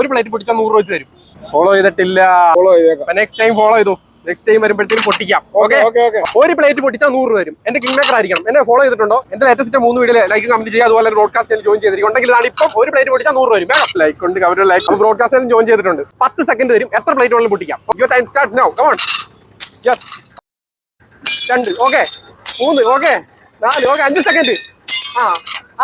ഒരു പ്ലേറ്റ് പൊട്ടിച്ചാൽ നൂറ് രൂപ വെച്ച് തരും. ഫോളോ ചെയ്തിട്ടില്ല. ഫോളോ ചെയ്തേക്കാം. നെക്സ്റ്റ് ടൈം ഫോളോ ചെയ്തു? നെക്സ്റ്റ് ടൈം വരുമ്പോഴത്തേക്കും പൊട്ടിക്കാം. ഓക്കെ ഒരു പ്ലേറ്റ് പൊട്ടിച്ചാൽ നൂറ് രൂപ വരും എന്റെ കിങ് മേക്കർ ആയിരിക്കണം. എന്നെ ഫോളോ ചെയ്തിട്ടുണ്ടോ? എന്റെ ലേറ്റസ്റ്റ് മൂന്ന് വീഡിയോ ലൈക്ക് കമന്റ് ചെയ്യുക അതുപോലെ ബ്രോഡ്കാസ്റ്റ് ജോയിൻ ചെയ്തിരിക്കും. ഉണ്ടെങ്കിൽ ഇതാണ് ഇപ്പം ഒരു പ്ലേറ്റ് പൊട്ടിച്ചാൽ നൂറ് രൂപ വരും വേണം ലൈക്ക് ഉണ്ട് അവർ ലൈക്ക് ബ്രോഡ്കാസ്റ്റ് ജോയിൻ ചെയ്തിട്ടുണ്ട്. പത്ത് സെക്കൻഡ് തരും. എത്ര പ്ലേറ്റ് വേണമെങ്കിലും പൊട്ടിക്കാം. Your time start now come on yes രണ്ട്. ഓക്കെ മൂന്ന്. ഓക്കെ നാല്. ഓക്കെ അഞ്ച് സെക്കൻഡ് ആ.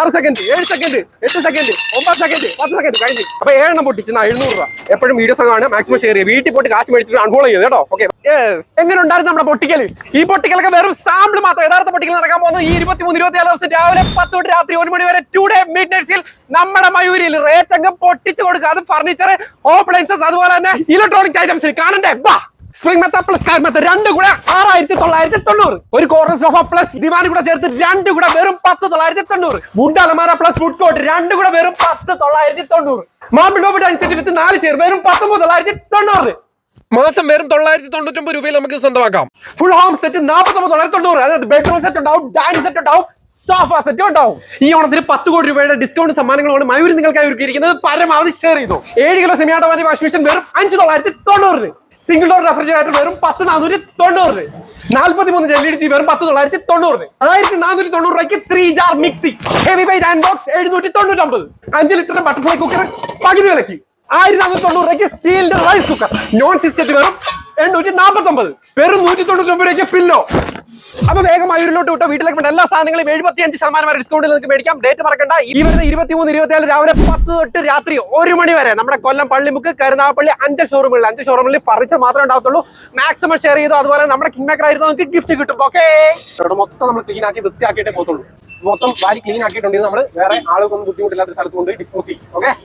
ആറ് സെക്കൻഡ് ഏഴ് സെക്കൻഡ് എട്ട് സെക്കൻഡ് ഒമ്പത് സെക്കൻഡ് പത്ത് സെക്കൻഡ് കഴിഞ്ഞു. അപ്പൊ ഏഴെണ്ണം പൊട്ടിച്ച് എഴുന്നൂറ് രൂപ. എപ്പോഴും വീഡിയോസ് ആണ് മാക്സിമം ഷെയർ ചെയ്യുക. വീട്ടിൽ പോയിട്ട് കാശ് മേടിച്ചിട്ട് അൺഫോളോ ചെയ്ത് കേട്ടോ. ഓക്കെ എങ്ങനെ ഉണ്ടായിരുന്നു നമ്മുടെ പൊട്ടിക്കൽ ഈ പൊട്ടിക്കലൊക്കെ വെറും സാമ്പിൾ മാത്രം. യഥാർത്ഥ പൊട്ടിക്കൽ നടക്കാൻ പോകുന്നത് ഈ ഇരുപത്തി മൂന്ന് ഇരുപത്തി ദിവസം രാവിലെ പത്ത് തൊട്ട് രാത്രി ഒരു മണി വരെ ടു ഡേ മിഡ് നൈറ്റ്സിൽ നമ്മുടെ മയൂരിയിൽ റേറ്റ് അങ്ങ് പൊട്ടിച്ചു കൊടുക്കുക. അത് ഫർണിച്ചർ ഓപ്ലൈൻസസ് അതുപോലെ തന്നെ ഇലക്ട്രോണിക് ഐറ്റംസ് കാണണ്ടേ? ബാ സ്പ്രിംഗ് മെത്ത പ്ലസ് കാർ മെത്ത രണ്ട് കൂടെ ആറായിരത്തി തൊള്ളായിരത്തി തൊണ്ണൂറ് ഒരു കോർണർ സോഫ പ്ലസ് ദിവാൻ കൂടെ ചേർത്ത് രണ്ട് കൂടെ വെറും പത്ത് തൊള്ളായിരത്തി തൊണ്ണൂറ് വുഡ് അലമാര പ്ലസ് ഫുഡ് കോട്ട് രണ്ട് കൂടെ വെറും പത്ത് തൊള്ളായിരത്തി തൊണ്ണൂറ് മാമ്പിൾ ഡോബിഡ് അനുസരിച്ച് സെറ്റ് വിത്ത് നാല് ചെയർ വെറും പത്തൊമ്പത് തൊള്ളായിരത്തി തൊണ്ണൂറ് മാസം വെറും തൊള്ളായിരത്തി തൊണ്ണൂറ്റൊമ്പത് രൂപയിൽ നമുക്ക് സ്വന്തമാക്കാം. ഫുൾ ഹോം സെറ്റ് നാൽപ്പത്തൊമ്പത് തൊള്ളായിരത്തി തൊണ്ണൂറ് അതായത് ബെഡ്റൂം സെറ്റ് ഉണ്ടാവും ഡൈനിങ് സെറ്റ് ഉണ്ടാവും സോഫ സെറ്റ് ഉണ്ടാവും. ഈ ഓണത്തിന് പത്ത് കോടി രൂപയുടെ ഡിസ്കൗണ്ട് സമ്മാനങ്ങളാണ് മയൂരി നിങ്ങൾക്കായി ഒരുക്കിയിരിക്കുന്നത്. പരമാവധി ഷെയർ ചെയ്തു. ഏഴ് kilo semi automatic washing machine വെറും അഞ്ച് തൊള്ളായിരത്തി തൊണ്ണൂറിന് സിംഗിൾ ഡോർ റെഫ്രിജറേറ്റർ വെറും പത്ത് നാനൂറ്റി തൊണ്ണൂറ്. നാൽപ്പത്തി മൂന്ന് എൽ ഇ വെറും പത്ത് തൊള്ളായിരത്തി തൊണ്ണൂറ്. ആയിരത്തി നാനൂറ്റി തൊണ്ണൂറ് രൂപയ്ക്ക് three jar mixie heavy weight and box എഴുന്നൂറ്റി തൊണ്ണൂറ്റൊമ്പത്. അഞ്ച് ലിറ്റർ ബട്ടർഫ്ലൈ കുക്കർ പകുതി വിലക്ക് ആയിരത്തി നാനൂറ്റി തൊണ്ണൂറ് രൂപയ്ക്ക് സ്റ്റീലിന്റെ റൈസ് കുക്കർ നോൺ സിസ്റ്ററ്റ് വെറും എണ്ണൂറ്റി നാൽപ്പത്തി ഒമ്പത് വെറും നൂറ്റി തൊണ്ണൂറ്റി ഒമ്പത് രൂപയ്ക്ക് പില്ലോ അപ്പൊ വേഗം മയൂരിലോട്ട് വിട്ടോ. വീട്ടിലേക്ക് എല്ലാ സാധനങ്ങളും എഴുപത്തി അഞ്ച് ശതമാനം വരെ ഡിസ്കൗണ്ടിൽ നിങ്ങൾക്ക് മേടിക്കാം. ഡേറ്റ് മറക്കണ്ട. ഈ വരുന്ന ഇരുപത്തി മൂന്ന് ഇരുപത്തിയാൽ രാവിലെ പത്ത് തൊട്ട് രാത്രി ഒരു മണി വരെ നമ്മുടെ കൊല്ലം പള്ളിമുക്ക് കരുനാഗപ്പള്ളി അഞ്ച് ഷോറൂമുകളിൽ അഞ്ച് ഷോറൂമിൽ ഫർണിച്ചർ മാത്രമേ ഉണ്ടാകത്തുള്ളൂ. മാക്സിമം ഷെയർ ചെയ്തു. അതുപോലെ നമ്മുടെ കിങ് മേക്കർ ആയിരുന്നു. നമുക്ക് ഗിഫ്റ്റ് കിട്ടും. ഓക്കെ മൊത്തം നമ്മൾ ക്ലീൻ ആക്കി വൃത്തിയാക്കിയിട്ടേ പോകത്തുള്ളൂ. മൊത്തം വാരി ക്ലീൻ ആക്കിയിട്ടുണ്ടെങ്കിൽ നമ്മൾ വേറെ ആളുകൾക്കൊന്നും ബുദ്ധിമുട്ടില്ലാത്ത സ്ഥലത്ത് കൊണ്ട് ഡിസ്പോസ് ചെയ്യും. ഓക്കെ